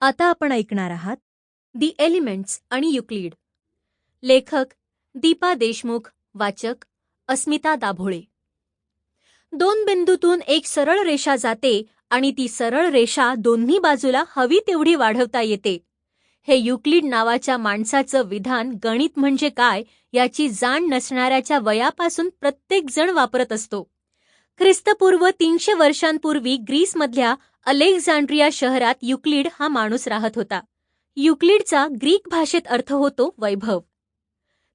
आता आपण ऐकणार आहात दी एलिमेंट्स आणि युक्लिड लेखक दीपा देशमुख वाचक अस्मिता दाभोळे. दोन बिंदूतून एक सरळ रेषा जाते आणि ती सरळ रेषा दोन्ही बाजूला हवी तेवढी वाढवता येते. हे युक्लिड नावाच्या माणसाचं विधान गणित म्हणजे काय याची जाण नसणाऱ्याच्या वयापासून प्रत्येकजण वापरत असतो. ख्रिस्तपूर्व तीनशे वर्षांपूर्वी ग्रीसमधल्या अलेक्झांड्रिया शहरात युक्लिड हा माणूस राहत होता. युक्लिडचा ग्रीक भाषेत अर्थ होतो वैभव.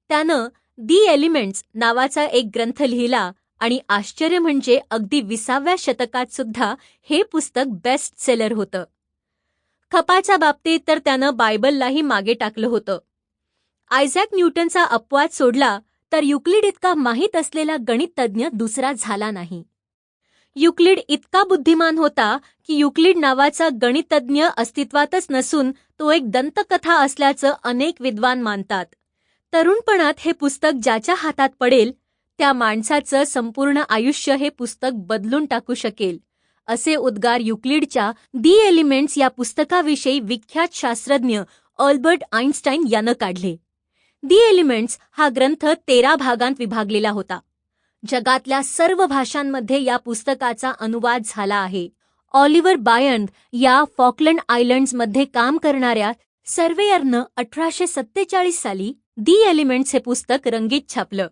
त्यानं दी एलिमेंट्स नावाचा एक ग्रंथ लिहिला आणि आश्चर्य म्हणजे अगदी विसाव्या शतकात सुद्धा हे पुस्तक बेस्ट सेलर होतं. खपाच्या बाबतीत तर त्यानं बायबललाही मागे टाकलं होतं. आयझॅक न्यूटनचा अपवाद सोडला तर युक्लिड इतका माहीत असलेला गणिततज्ञ दुसरा झाला नाही. युक्लिड इतका बुद्धिमान होता की युक्लिड नावाचा गणितज्ञ अस्तित्वातच नसून तो एक दंतकथा असल्याचं अनेक विद्वान मानतात. तरुणपणात हे पुस्तक ज्याच्या हातात पडेल त्या माणसाचं संपूर्ण आयुष्य हे पुस्तक बदलून टाकू शकेल. असे उद्गार युक्लिडच्या दी एलिमेंट्स या पुस्तकाविषयी विख्यात शास्त्रज्ञ ऑल्बर्ट आईन्स्टाईन यानं काढले. दी एलिमेंट्स हा ग्रंथ तेरा भागांत विभागलेला होता. जगातल्या सर्व भाषांमध्ये या पुस्तकाचा अनुवाद झाला आहे. ऑलिव्हर बायंड या फॉकलंड आयलंड्समध्ये काम करणाऱ्या सर्वेयरनं अठराशे सत्तेचाळीस साली दी एलिमेंट्स हे पुस्तक रंगीत छापलं.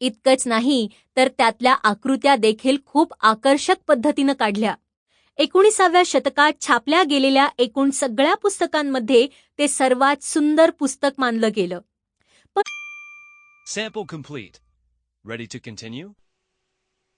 इतकंच नाही तर त्यातल्या आकृत्या देखील खूप आकर्षक पद्धतीनं काढल्या एकोणीसाव्या शतकात छापल्या गेलेल्या एकूण सगळ्या पुस्तकांमध्ये ते सर्वात सुंदर पुस्तक मानलं गेलं Sample complete. Ready to continue?